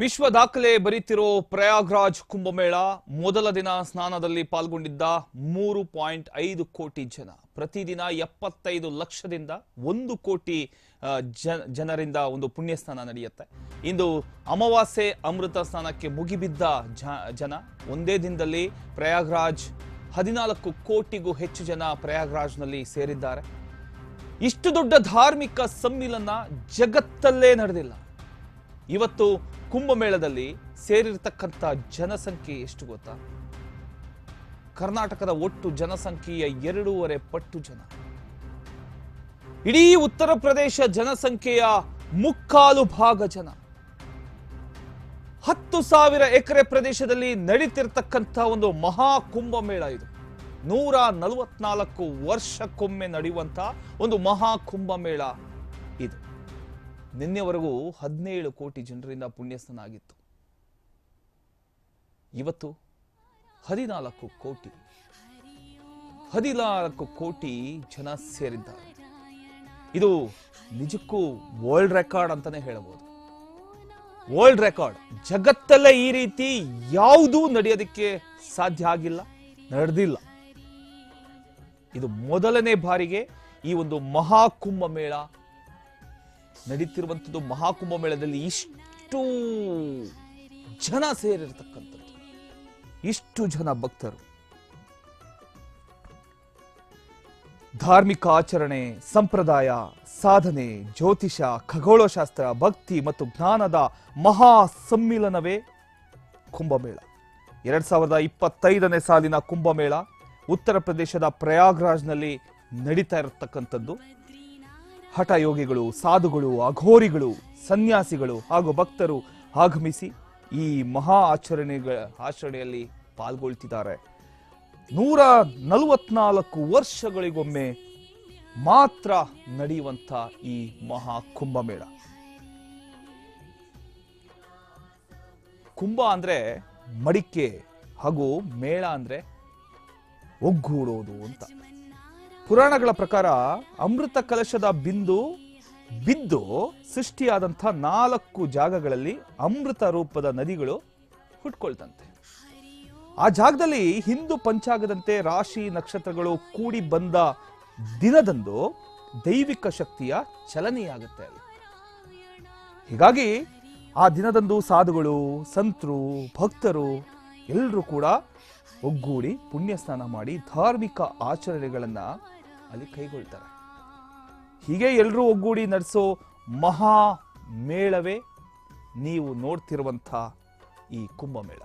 ವಿಶ್ವ ದಾಖಲೆ ಬರೀತಿರೋ ಪ್ರಯಾಗ್ರಾಜ್ ಕುಂಭಮೇಳ ಮೊದಲ ದಿನ ಸ್ನಾನದಲ್ಲಿ ಪಾಲ್ಗೊಂಡಿದ್ದ ಮೂರು ಪಾಯಿಂಟ್ ಐದು ಕೋಟಿ ಜನ. ಪ್ರತಿದಿನ ಎಪ್ಪತ್ತೈದು ಲಕ್ಷದಿಂದ ಒಂದು ಕೋಟಿ ಜನರಿಂದ ಒಂದು ಪುಣ್ಯ ಸ್ನಾನ ನಡೆಯುತ್ತೆ. ಇಂದು ಅಮಾವಾಸ್ಯೆ ಅಮೃತ ಸ್ನಾನಕ್ಕೆ ಮುಗಿಬಿದ್ದ ಜನ ಒಂದೇ ದಿನದಲ್ಲಿ ಪ್ರಯಾಗ್ರಾಜ್ ಹದಿನಾಲ್ಕು ಕೋಟಿಗೂ ಹೆಚ್ಚು ಜನ ಪ್ರಯಾಗ್ರಾಜ್ನಲ್ಲಿ ಸೇರಿದ್ದಾರೆ. ಇಷ್ಟು ದೊಡ್ಡ ಧಾರ್ಮಿಕ ಸಮ್ಮಿಲನ ಜಗತ್ತಲ್ಲೇ ನಡೆದಿಲ್ಲ. ಇವತ್ತು ಕುಂಭಮೇಳದಲ್ಲಿ ಸೇರಿರ್ತಕ್ಕಂಥ ಜನಸಂಖ್ಯೆ ಎಷ್ಟು ಗೊತ್ತಾ? ಕರ್ನಾಟಕದ ಒಟ್ಟು ಜನಸಂಖ್ಯೆಯ ಎರಡೂವರೆ ಪಟ್ಟು ಜನ. ಇಡೀ ಉತ್ತರ ಪ್ರದೇಶ ಜನಸಂಖ್ಯೆಯ ಮುಕ್ಕಾಲು ಭಾಗ ಜನ. ಹತ್ತು ಸಾವಿರ ಎಕರೆ ಪ್ರದೇಶದಲ್ಲಿ ನಡೀತಿರ್ತಕ್ಕಂಥ ಒಂದು ಮಹಾ ಕುಂಭಮೇಳ ಇದು. ನೂರ ನಲವತ್ನಾಲ್ಕು ವರ್ಷಕ್ಕೊಮ್ಮೆ ನಡೆಯುವಂತ ಒಂದು ಮಹಾ ಕುಂಭಮೇಳ ಇದು. ನಿನ್ನೆವರೆಗೂ ಹದಿನೇಳು ಕೋಟಿ ಜನರಿಂದ ಪುಣ್ಯಸ್ನಾನ ಆಗಿತ್ತು ಇವತ್ತು ಹದಿನಾಲ್ಕು ಕೋಟಿ ಹದಿನಾಲ್ಕು ಕೋಟಿ ಜನ ಸೇರಿದ್ದಾರೆ. ಇದು ನಿಜಕ್ಕೂ ವರ್ಲ್ಡ್ ರೆಕಾರ್ಡ್ ಅಂತಾನೆ ಹೇಳಬಹುದು. ವರ್ಲ್ಡ್ ರೆಕಾರ್ಡ್ ಜಗತ್ತಲ್ಲೇ ಈ ರೀತಿ ಯಾವುದೂ ನಡೆಯೋದಕ್ಕೆ ಸಾಧ್ಯ ಆಗಿಲ್ಲ, ನಡೆದಿಲ್ಲ. ಇದು ಮೊದಲನೇ ಬಾರಿಗೆ ಈ ಒಂದು ಮಹಾಕುಂಭ ಮೇಳ ನಡೀತಿರುವಂಥದ್ದು ಮಹಾಕುಂಭ ಮೇಳದಲ್ಲಿ ಇಷ್ಟು ಜನ ಸೇರಿರ್ತಕ್ಕಂಥದ್ದು. ಇಷ್ಟು ಜನ ಭಕ್ತರು. ಧಾರ್ಮಿಕ ಆಚರಣೆ, ಸಂಪ್ರದಾಯ, ಸಾಧನೆ, ಜ್ಯೋತಿಷ, ಖಗೋಳಶಾಸ್ತ್ರ, ಭಕ್ತಿ ಮತ್ತು ಜ್ಞಾನದ ಮಹಾ ಸಮ್ಮಿಲನವೇ ಕುಂಭಮೇಳ. ಎರಡ್ ಸಾವಿರದ ಇಪ್ಪತ್ತೈದನೇ ಸಾಲಿನ ಕುಂಭಮೇಳ ಉತ್ತರ ಪ್ರದೇಶದ ಪ್ರಯಾಗ್ರಾಜ್ನಲ್ಲಿ ನಡೀತಾ ಇರತಕ್ಕಂಥದ್ದು. ಹಠಯೋಗಿಗಳು, ಸಾಧುಗಳು, ಅಘೋರಿಗಳು, ಸನ್ಯಾಸಿಗಳು ಹಾಗೂ ಭಕ್ತರು ಆಗಮಿಸಿ ಈ ಮಹಾ ಆಚರಣೆಗಳ ಆಚರಣೆಯಲ್ಲಿ ಪಾಲ್ಗೊಳ್ತಿದ್ದಾರೆ. ನೂರ ನಲವತ್ನಾಲ್ಕು ವರ್ಷಗಳಿಗೊಮ್ಮೆ ಮಾತ್ರ ನಡೆಯುವಂಥ ಈ ಮಹಾ ಕುಂಭಮೇಳ. ಕುಂಭ ಅಂದ್ರೆ ಮಡಿಕೆ ಹಾಗೂ ಮೇಳ ಅಂದ್ರೆ ಒಗ್ಗೂಡೋದು ಅಂತ. ಪುರಾಣಗಳ ಪ್ರಕಾರ ಅಮೃತ ಕಲಶದ ಬಿಂದು ಬಿದ್ದು ಸೃಷ್ಟಿಯಾದಂಥ ನಾಲ್ಕು ಜಾಗಗಳಲ್ಲಿ ಅಮೃತ ರೂಪದ ನದಿಗಳು ಹುಟ್ಕೊಳ್ತಂತೆ. ಆ ಜಾಗದಲ್ಲಿ ಹಿಂದೂ ಪಂಚಾಗದಂತೆ ರಾಶಿ ನಕ್ಷತ್ರಗಳು ಕೂಡಿ ಬಂದ ದಿನದಂದು ದೈವಿಕ ಶಕ್ತಿಯ ಚಲನೆಯಾಗುತ್ತೆ ಅಲ್ಲಿ. ಹೀಗಾಗಿ ಆ ದಿನದಂದು ಸಾಧುಗಳು, ಸಂತರು, ಭಕ್ತರು ಎಲ್ಲರೂ ಕೂಡ ಒಗ್ಗೂಡಿ ಪುಣ್ಯ ಸ್ನಾನ ಮಾಡಿ ಧಾರ್ಮಿಕ ಆಚರಣೆಗಳನ್ನ ಅಲ್ಲಿ ಕೈಗೊಳ್ತಾರೆ. ಹೀಗೆ ಎಲ್ಲರೂ ಒಗ್ಗೂಡಿ ನಡೆಸೋ ಮಹಾ ಮೇಳವೇ ನೀವು ನೋಡ್ತಿರುವಂಥ ಈ ಕುಂಭಮೇಳ.